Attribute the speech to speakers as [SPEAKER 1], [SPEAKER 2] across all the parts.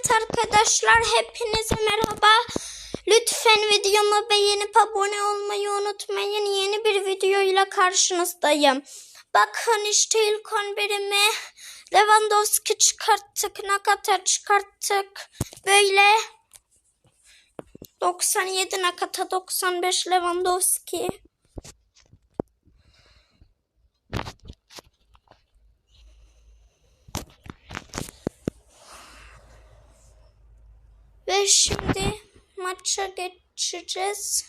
[SPEAKER 1] Evet arkadaşlar hepinize merhaba. Lütfen videomu beğenip abone olmayı unutmayın. Yeni bir videoyla karşınızdayım. Bakın işte ilk 11'imi Lewandowski çıkarttık. Nakata çıkarttık. Böyle 97 Nakata 95 Lewandowski. Ve şimdi maça geçeceğiz.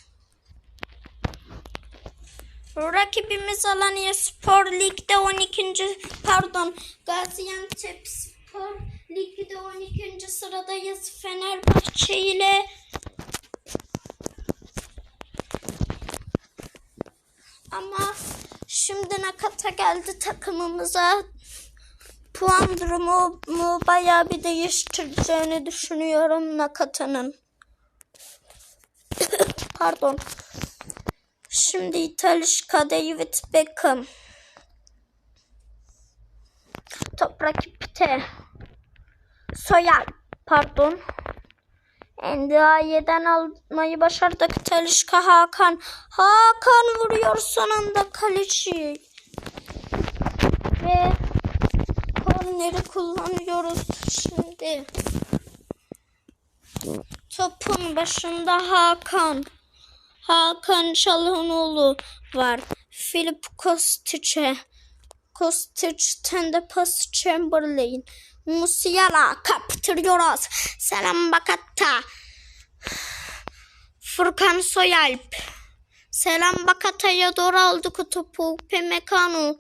[SPEAKER 1] Rakibimiz Alanya Spor Lig'de 12. pardon Gaziantep Spor Lig'de 12. sıradayız Fenerbahçe ile. Ama şimdi Nakata geldi takımımıza puan durumu mu bayağı bir değiştireceğini düşünüyorum Nakata'nın. Pardon. Şimdi İtalişka David Beckham. Toprak ipte. Soyal. Pardon. NDA'den almayı başardık. Talişka Hakan. Hakan vuruyor son anda kaleci. Ve korneri kullanıyoruz şimdi. Topun başında Hakan. Hakan Çalhanoğlu var. Filip Kostiç'e. Kostiç'ten de pas Chamberlain. Musiala kaptırıyoruz. Selam Bakatta. Furkan Soyalp. Selam Bakata'ya doğru aldık topu. Pemekano.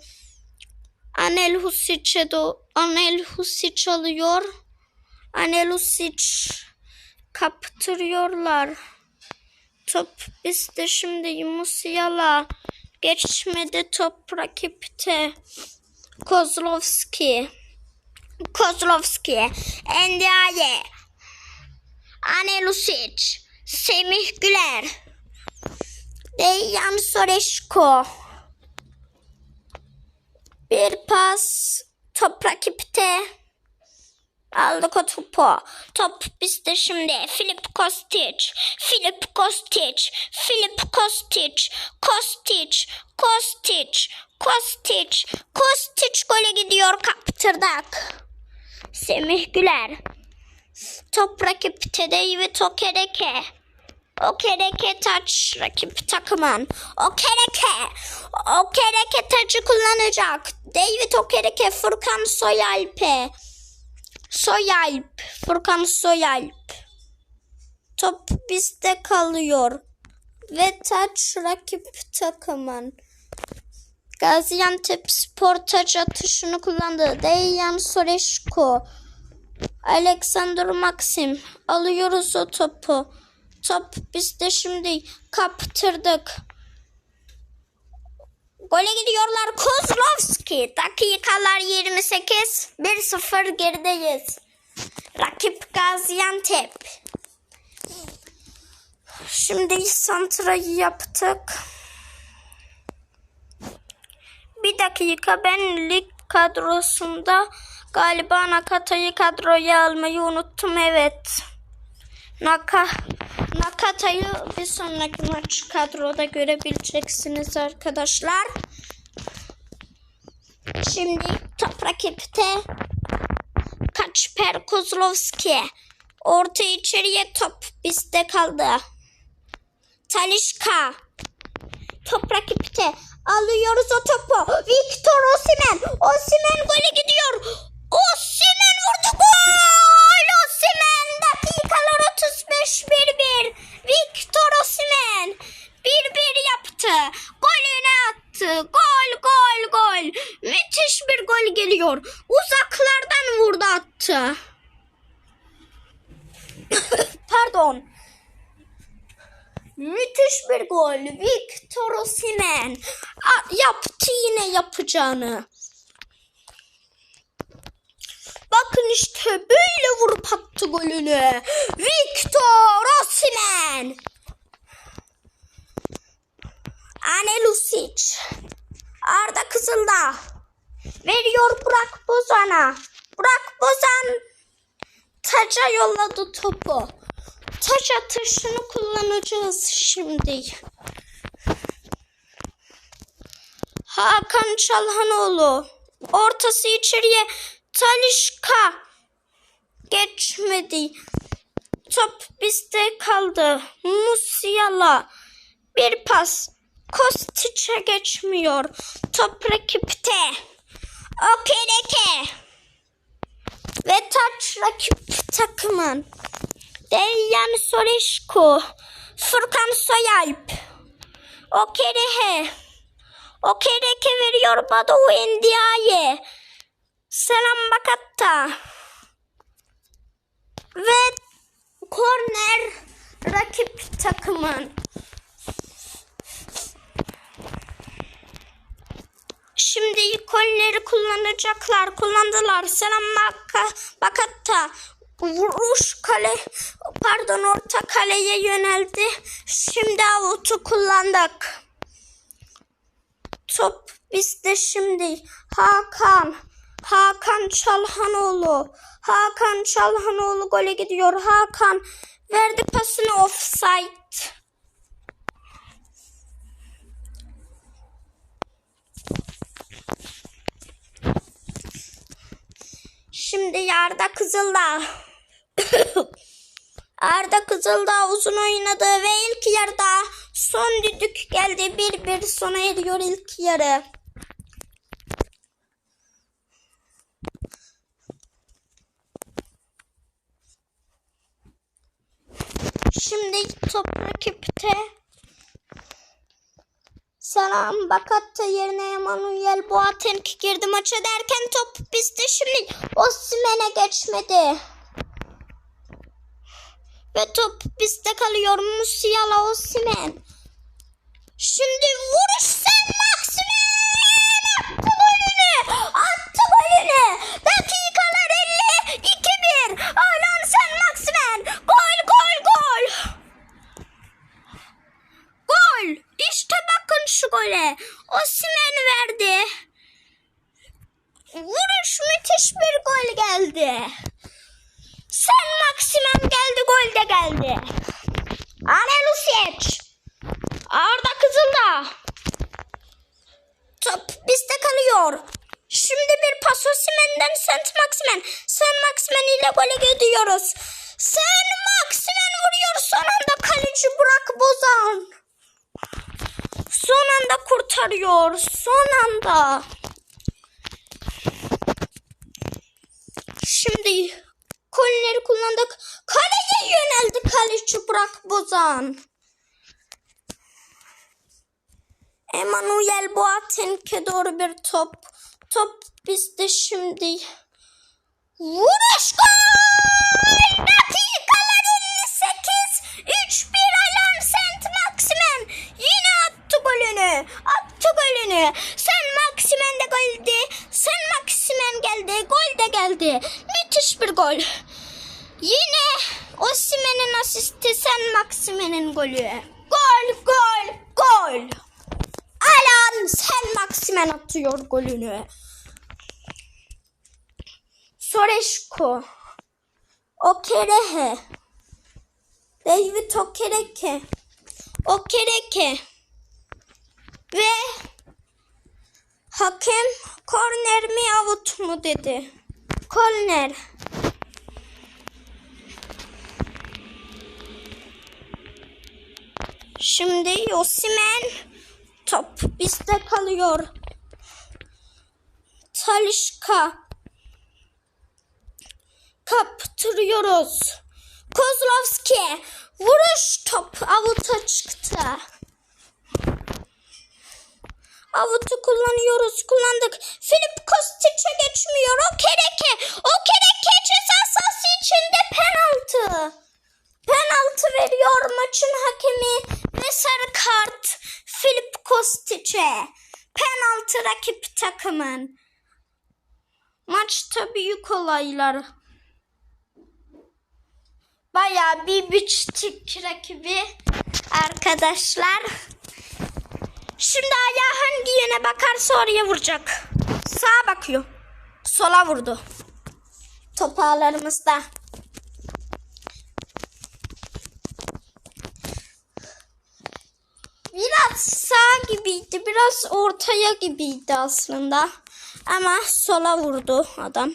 [SPEAKER 1] Anel Husic'e do Anel Husic alıyor. Anel Husic kaptırıyorlar. Top bizde şimdi Musiala. Geçmedi top rakipte. Kozlovski. Kozlovski. Endiaye. Anel Husic. Semih Güler. Dejan Soreşko. Bir pas top rakipte. Aldık o topu. Top bizde şimdi. Filip Kostic. Filip Kostic. Filip Kostic. Kostic. Kostic. Kostic. Kostic gole gidiyor. Kaptırdık. Semih Güler. Top rakipte David Okereke. Okereke taç rakip takımın. Okereke. Okereke tacı kullanacak. David Okereke Furkan Soyalp'e. Soyalp. Furkan Soyalp. Top bizde kalıyor. Ve taç rakip takımın. Gaziantep spor taç atışını kullandı. Dejan Soreşko. Alexander Maxim. Alıyoruz o topu. Top bizde şimdi kaptırdık. Gole gidiyorlar. Kozlovski. Dakikalar 28. 1-0 gerideyiz. Rakip Gaziantep. Şimdi santrayı yaptık. Bir dakika ben lig kadrosunda galiba Nakata'yı kadroya almayı unuttum evet. Naka Nakata'yı bir sonraki maç kadroda görebileceksiniz arkadaşlar. Şimdi top rakipte Kaçper Kozlovski. Orta içeriye top bizde kaldı. Talişka. Top rakipte. Alıyoruz o topu. Victor Osimen. Osimen gole gidiyor. Osimen vurdu gol. Osimen dakikalar 35 1-1. Victor Osimen 1-1 yaptı. Golünü attı. Gol gol gol. Müthiş bir gol geliyor. Uzaklardan vurdu attı. Pardon. Müthiş bir gol. Victor Osimhen yaptı yine yapacağını. Bakın işte böyle vurup attı golünü. Victor Osimhen. Ane Lusic. Arda Kızıldağ. Veriyor Burak Bozan'a. Burak Bozan taca yolladı topu. Taç atışını kullanacağız şimdi. Hakan Çalhanoğlu. Ortası içeriye Talişka. Geçmedi. Top bizde kaldı. Musiala. Bir pas. Kostiç'e geçmiyor. Top rakipte. Okereke. Ve taç rakip takımın. Dejan Soreşko. Furkan Soyalp. Okerehe. Okereke veriyor Badu Endiaye. Selam Bakatta. Ve korner rakip takımın. Şimdi kolleri kullanacaklar. Kullandılar. Selam Baka, Bakatta. Vuruş kale pardon orta kaleye yöneldi. Şimdi avutu kullandık. Top bizde şimdi. Hakan. Hakan Çalhanoğlu. Hakan Çalhanoğlu gole gidiyor. Hakan verdi pasını offside. Şimdi Arda Kızıldağ. Arda Kızıldağ uzun oynadı ve ilk yarıda son düdük geldi. 1-1 sona eriyor ilk yarı. Şimdi top rakipte. Selam Bakatta yerine Emanuel Boateng girdi maça derken top bizde şimdi Osimhen'e geçmedi. Ve top bizde kalıyor Musiala Osimhen. Şimdi vuruş sen Maximen attı golünü. Attı golünü. Dakikalar 50 2-1. Alan sen Maximen. Gol gol gol. Gol. İşte bakın şu gole. Osimhen verdi. Vuruş müthiş bir gol geldi. Sen Maximen geldi gol de geldi. Ane Lusic. Arda Kızıldağ. Top bizde kalıyor. Şimdi bir pas Osimhen'den Saint Maximen. Saint Maximen ile gole gidiyoruz. Saint Maximen vuruyor son anda kaleci Burak Bozan. Son anda kurtarıyor. Son anda. Şimdi kolleri kullandık. Kaleye yöneldi kaleci Burak Bozan. Emanuel Boateng'e doğru bir top. Top bizde şimdi. Vuruş gol! Dakikalar 58. 3-1 Alan Saint Maximen. Yine attı golünü. Attı golünü. Saint Maximen de geldi. Saint Maximen geldi. Gol de geldi. Müthiş bir gol. Yine Osimhen'in asisti Saint Maximen'in golü. Gol, gol, gol. Alan Saint Maximen atıyor golünü. Soreşko. Okerehe. David Okereke. Okereke. Ve hakem korner mi avut mu dedi. Korner. Şimdi Osimhen top bizde kalıyor. Talişka kaptırıyoruz. Kozlovski vuruş top avuta çıktı. Avutu kullanıyoruz. Kullandık. Filip Kostic'e geçmiyor. O kereke. O kereke ceza sahası içinde penaltı. Penaltı veriyor maçın hakemi ve sarı kart Filip Kostic'e. Penaltı rakip takımın. Maçta büyük olaylar. Bayağı bir biçtik rakibi arkadaşlar. Şimdi ayağı hangi yöne bakarsa oraya vuracak. Sağa bakıyor. Sola vurdu. Topağlarımızda. Biraz sağ gibiydi. Biraz ortaya gibiydi aslında. Ama sola vurdu adam.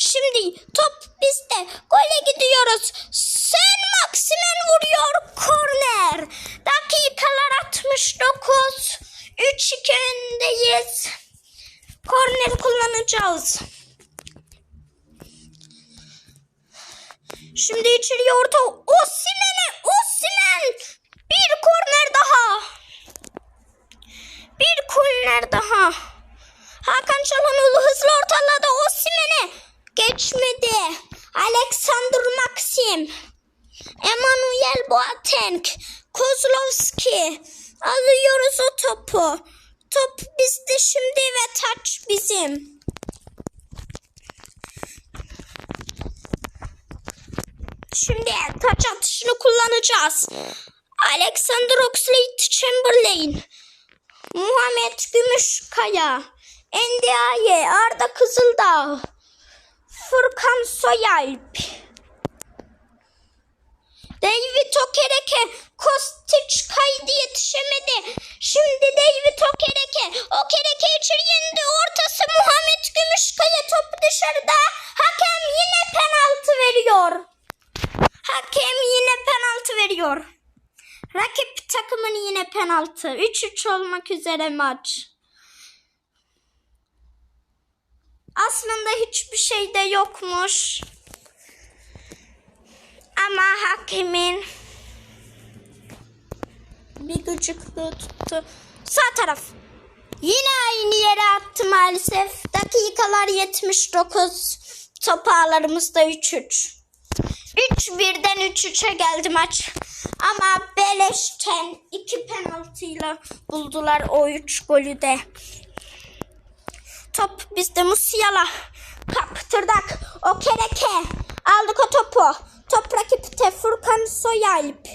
[SPEAKER 1] Şimdi top bizde. Gole gidiyoruz. Sen Maximen vuruyor. Korner. Dakikalar 69. 3-2 öndeyiz. Korneri kullanacağız. Şimdi içeriye orta. Osimhen'e. Osimhen. Bir korner daha. Bir korner daha. Hakan Çalhanoğlu hızlı ortaladı. Osimhen'e. Geçmedi. Alexander Maxim. Emanuel Boateng. Kozlowski. Alıyoruz o topu. Top bizde şimdi ve taç bizim. Şimdi taç atışını kullanacağız. Alexander Oxlade-Chamberlain. Muhammed Gümüşkaya. Endiaye. Arda Kızıldağ. Furkan Soyalp. David Okereke. Kostiç kaydı yetişemedi. Şimdi David Okereke. Okereke içeri indi. Ortası Muhammed Gümüşkaya. Top dışarıda. Hakem yine penaltı veriyor. Hakem yine penaltı veriyor. Rakip takımın yine penaltı. 3-3 olmak üzere maç. Aslında hiçbir şey de yokmuş. Ama hakemin bir gıcıklığı tuttu. Sağ taraf. Yine aynı yere attı maalesef. Dakikalar 79. Top ağlarımızda 3-3. 3-1'den 3-3'e geldi maç. Ama beleşten iki penaltıyla buldular o 3 golü de. Top bizde Musiala. Kaptırdık. O kereke. Aldık o topu. Top rakipte Furkan Soyalp.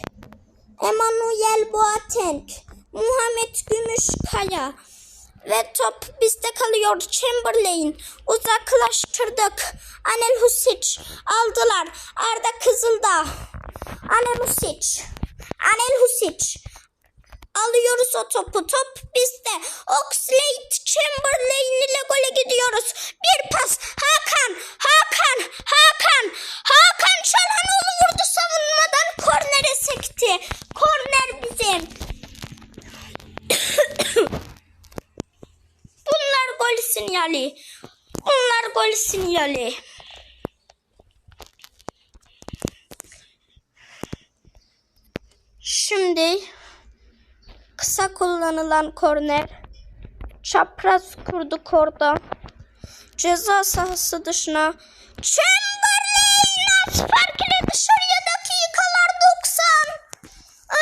[SPEAKER 1] Emanuel Boateng. Muhammed Gümüşkaya. Ve top bizde kalıyor. Chamberlain. Uzaklaştırdık. Anel Husic. Aldılar. Arda Kızıldağ. Anel Husic. Anel Husic. Alıyoruz o topu. Top bizde. Oxlade Chamberlain ile gole gidiyoruz. Bir pas. Hakan. Hakan. Hakan. Hakan Çalhanoğlu vurdu savunmadan. Kornere sekti. Korner bizim. Bunlar gol sinyali. Bunlar gol sinyali. Şimdi kısa kullanılan korner. Çapraz kurduk orada. Ceza sahası dışına. Chamberlain at fark ile dışarıya dakikalar 90.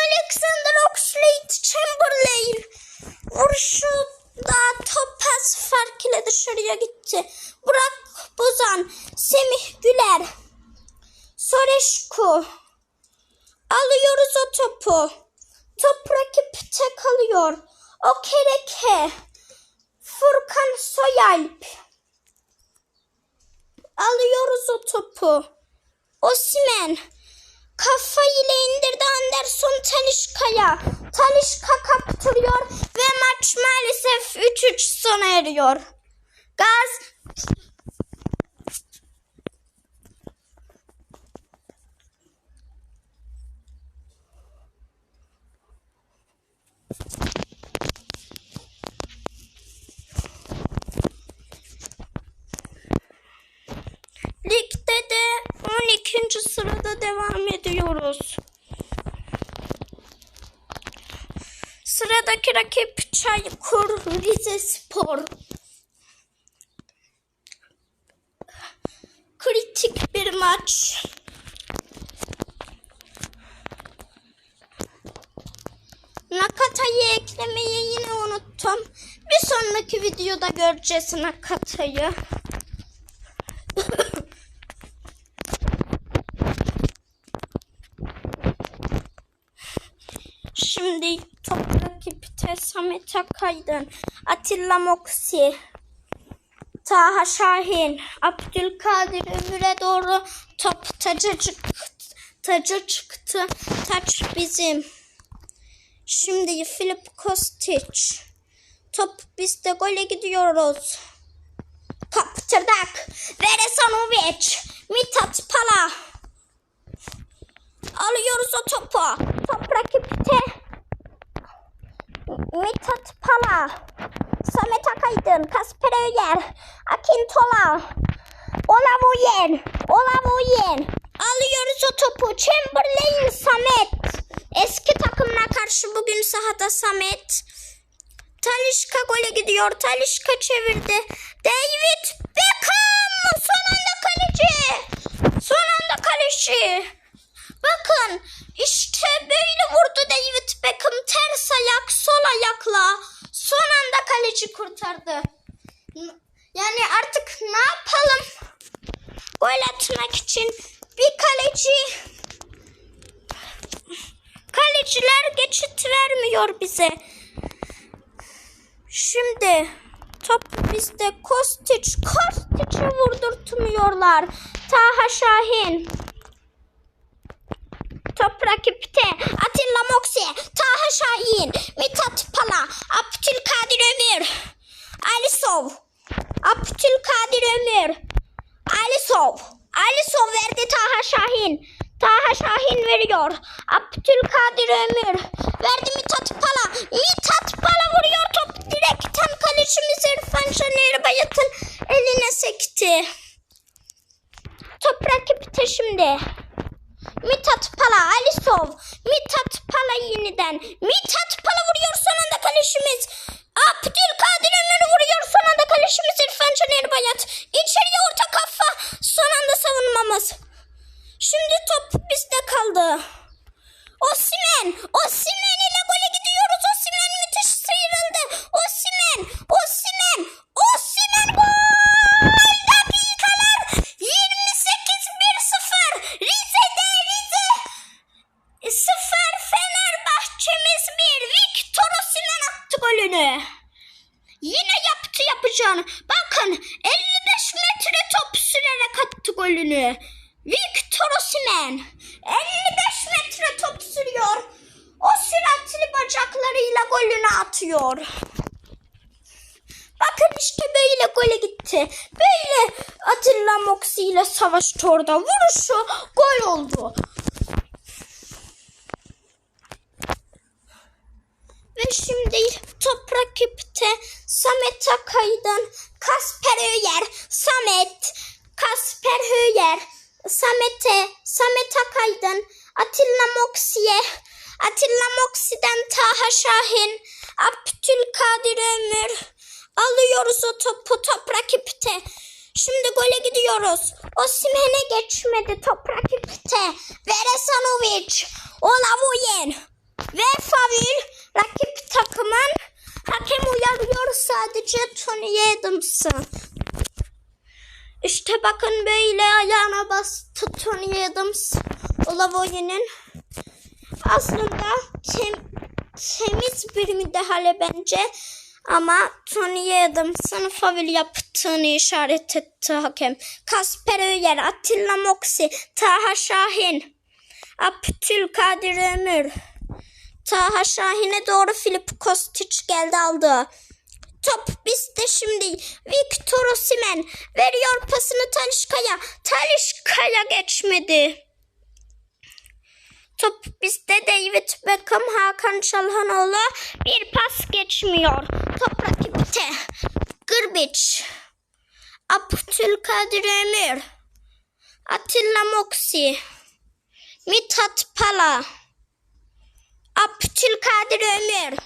[SPEAKER 1] Alexander Oxlade Chamberlain. Vuruşu da top pas fark ile dışarıya gitti. Burak Bozan, Semih Güler, Soreşku. Alıyoruz o topu. Top rakipte kalıyor. O kereke. Furkan Soyalp. Alıyoruz o topu. Osimen. Kafa ile indirdi Anderson Talişka'ya. Talişka kaptırıyor ve maç maalesef 3-3 sona eriyor. Gaz Ligde de 12. sırada devam ediyoruz. Sıradaki rakip Çaykur Rizespor. Kritik bir maç. Nakata'yı eklemeyi yine unuttum. Bir sonraki videoda göreceğiz Nakata'yı. Şimdi top rakipte Samet Akaydın, Atilla Moksi, Taha Şahin, Abdülkadir Ömür'e doğru top taca çıktı. Taca çıktı. Taç bizim. Şimdi Filip Kostic. Top bizde gole gidiyoruz. Kaptırdık. Veresanovic. Mithat Pala. Alıyoruz o topu. Top rakipte. Mithat Pala. Samet Akaydın. Kasper Öyer. Akintola. Olavuyen. Olavuyen. Alıyoruz o topu. Chamberlain Samet. Eski takımına karşı bugün sahada Samet. Talişka gole gidiyor. Talişka çevirdi. David Beckham. Son anda kaleci. Son anda kaleci. Bakın işte böyle vurdu David Beckham. Ters ayak sol ayakla. Son anda kaleci kurtardı. Yani artık ne yapalım? Gol atmak için bir kaleci kaleciler geçit vermiyor bize. Şimdi top bizde Kostic. Kostic'e vurdurtmuyorlar. Taha Şahin. Top rakipte. Atilla Moksi. Taha Şahin. Mithat Pala. Abdülkadir Ömür. Alisov. Abdülkadir Ömür. Alisov. Alisov verdi Taha Şahin. Taha Şahin veriyor. Abdülkadir Ömür. Verdi Mithat Pala. Mithat Pala vuruyor top direkten kalecimiz İrfan Caner Bayat'ın eline sekti. Top rakipte şimdi. Mithat Pala, Alisov. Mithat Pala yeniden. Mithat Pala vuruyor son anda kalecimiz. Abdülkadir Ömür vuruyor son anda kalecimiz İrfan Caner Bayat. İçeriye orta kafa. Son anda savunmamız. Şimdi top bizde kaldı. Osimen. Osimen ile gole gidiyoruz. Osimen müthiş sıyrıldı. Osimen. Osimen. Osimen gol. Dakikalar 28-1-0. Rize'de Rize. 0 Fenerbahçemiz 1. Victor Osimen attı golünü. Yine yaptı yapacağını. Bakın 55 metre top sürerek attı golünü. Victor Osimhen 55 metre top sürüyor. O süratli bacaklarıyla golünü atıyor. Bakın işte böyle gole gitti. Böyle Atilla Moksi ile savaştı orada. Vuruşu gol oldu. Ve şimdi top rakipte Samet Akay'dan Kasper Öyer. Samet, Kasper Öyer. Samet'e, Samet Akay'dan Atilla Moksi'ye. Atilla Moksi'den Taha Şahin. Abdülkadir Ömür. Alıyoruz o topu top rakipte. Şimdi gole gidiyoruz. Osimhen'e geçmedi top rakipte. Veresanovic. Olavuyen. Ve faul rakip takımın hakem uyarıyor sadece Tony Adams'ı. İşte bakın böyle ayağına bastı Tony Adams Olavoye'nin. Aslında tem, temiz bir müdahale bence. Ama Tony Adams'ın faul yaptığını işaret etti hakem. Kasper Öyer, Atilla Moksi, Taha Şahin, Abdülkadir Ömür. Taha Şahin'e doğru Filip Kostic geldi aldı. Top bizde şimdi. Victor Osimhen veriyor pasını Talişka'ya. Talişka'ya geçmedi. Top bizde David Beckham, Hakan Çalhanoğlu bir pas geçmiyor. Top rakipte. Gırbiç. Abdülkadir Ömür. Atilla Moksi. Mithat Pala. Abdülkadir Ömür.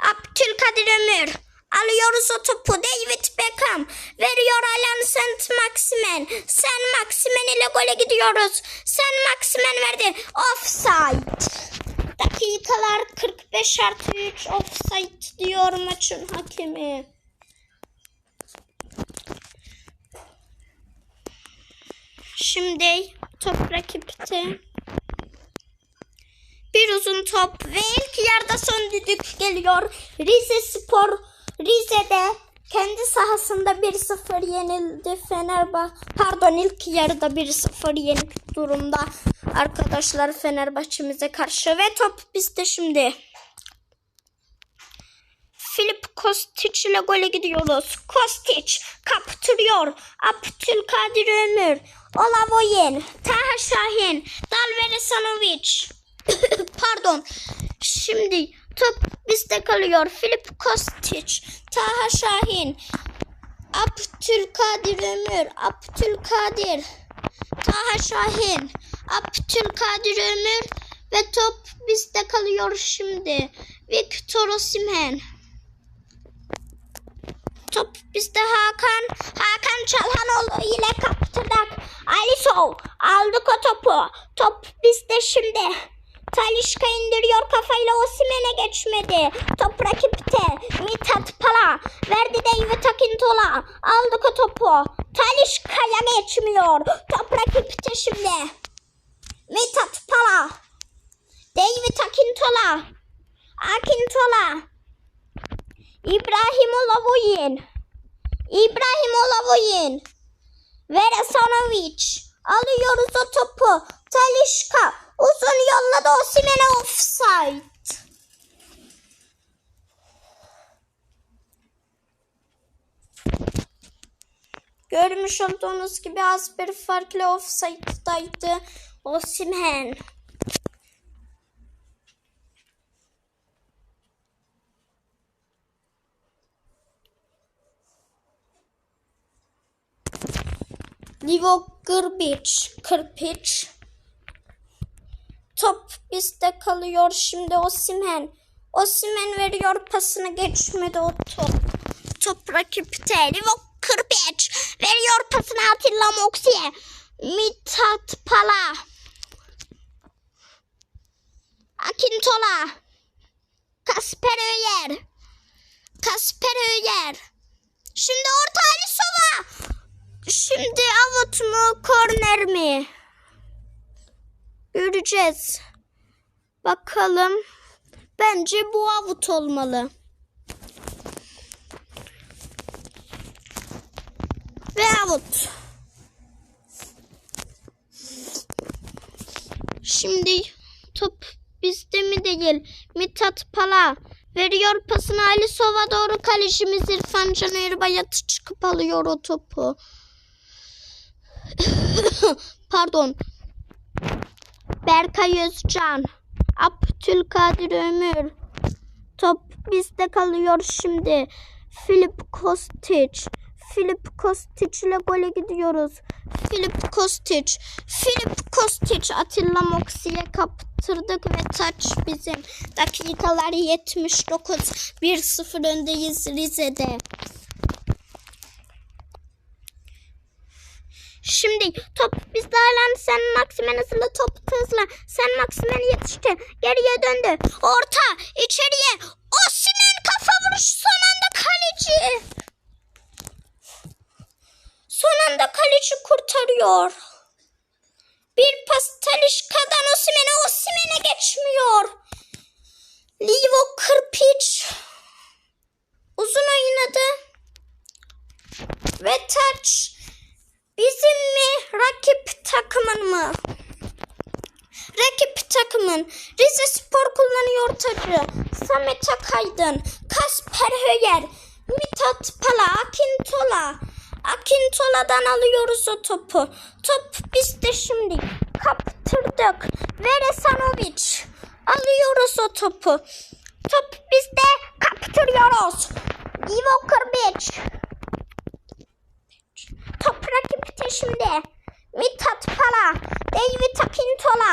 [SPEAKER 1] Abdülkadir Ömür. Alıyoruz o topu. David Beckham. Veriyor Alan Saint Maximen. Saint Maximen ile gole gidiyoruz. Saint Maximen verdi. Offside. Dakikalar 45 artı 3 offside diyor maçın hakemi. Şimdi top rakipte. Bir uzun top ve ilk yarıda son düdük geliyor. Rize Spor Rize'de kendi sahasında 1-0 yenildi Fenerbahçe. Pardon ilk yarıda 1-0 yenik durumda arkadaşlar Fenerbahçe'mize karşı ve top bizde şimdi. Filip Kostic ile gole gidiyoruz. Kostic kaptırıyor. Abdülkadir Ömür. Olavoyen. Taha Şahin. Dalver Esanovic. Pardon. Şimdi top bizde kalıyor. Filip Kostic. Taha Şahin. Abdülkadir Ömür. Abdülkadir. Taha Şahin. Abdülkadir Ömür. Ve top bizde kalıyor şimdi. Victor Osimhen. Top bizde Hakan. Hakan Çalhanoğlu ile kaptırdık. Alisov aldık o topu. Top bizde şimdi. Talişka indiriyor kafayla Osimhen'e geçmedi. Top rakipte. Mithat Pala verdi David Akintola. Aldık o topu. Talişka'ya geçmiyor. Top rakipte şimdi. Mithat Pala. David Akintola. Akintola. İbrahim Olavoyin. İbrahim Olavoyin. Veresanovic. Alıyoruz o topu. Talişka. Uzun yolladı Osimhen'e offside. Görmüş olduğunuz gibi az bir farklı offside'daydı Osimhen. Livo Kırbiç. Kırpiç. Top bizde kalıyor şimdi Osimhen. Osimhen veriyor pasını geçmedi o top. Top rakipte. Livo Kırbiç. Veriyor pasını Atilla Moksi'ye. Mithat Pala. Akintola. Kasper Öyer. Kasper Öyer. Şimdi orta Alisova. Şimdi avut mu korner mi? Göreceğiz. Bakalım. Bence bu avut olmalı. Ve avut. Şimdi top bizde mi değil? Mithat Pala veriyor pasını Ali Sova doğru kalecimiz İrfan Can Erbayat'ı çıkıp alıyor o topu. Pardon. Berkay Özcan. Abdülkadir Ömür. Top bizde kalıyor şimdi. Filip Kostic. Filip Kostic ile gole gidiyoruz. Filip Kostic. Filip Kostic Atilla Moksi'ye kaptırdık ve taç bizim. Dakikalar 79. 1-0 öndeyiz Rize'de. Şimdi top bizde halen sen Maksimen hızlı top hızlı. Sen Maksimen yetişti. Geriye döndü. Orta içeriye. Osimhen kafa vuruş son anda kaleci. Son anda kaleci kurtarıyor. Bir pas Talişka'dan Osimhen'e Osimhen'e geçmiyor. Livo Kırpiç uzun oynadı. Ve taç Bizim mi? Rakip takımın mı? Rakip takımın. Rize Spor kullanıyor tacı. Samet Akaydın. Kasper Höyer. Mithat Pala. Akintola. Akintola'dan alıyoruz o topu. Top bizde şimdi. Kaptırdık. Veresanovic. Alıyoruz o topu. Top bizde. Kaptırıyoruz. Ivo Kırbiç. Top rakipte şimdi. Mithat Pala. David Akintola.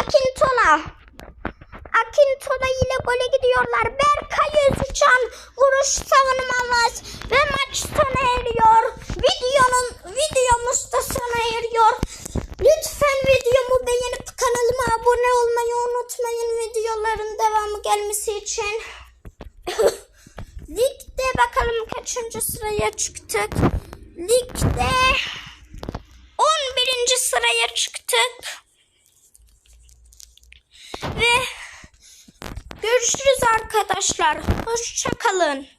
[SPEAKER 1] Akintola. Akintola ile gole gidiyorlar. Berkay Özcan vuruş savunmamız ve maç sona eriyor. Videonun videomuz da sona eriyor. Lütfen videomu beğenip kanalıma abone olmayı unutmayın videoların devamı gelmesi için. Ligde bakalım kaçıncı sıraya çıktık. Ligde 11. sıraya çıktık. Ve görüşürüz arkadaşlar. Hoşça kalın.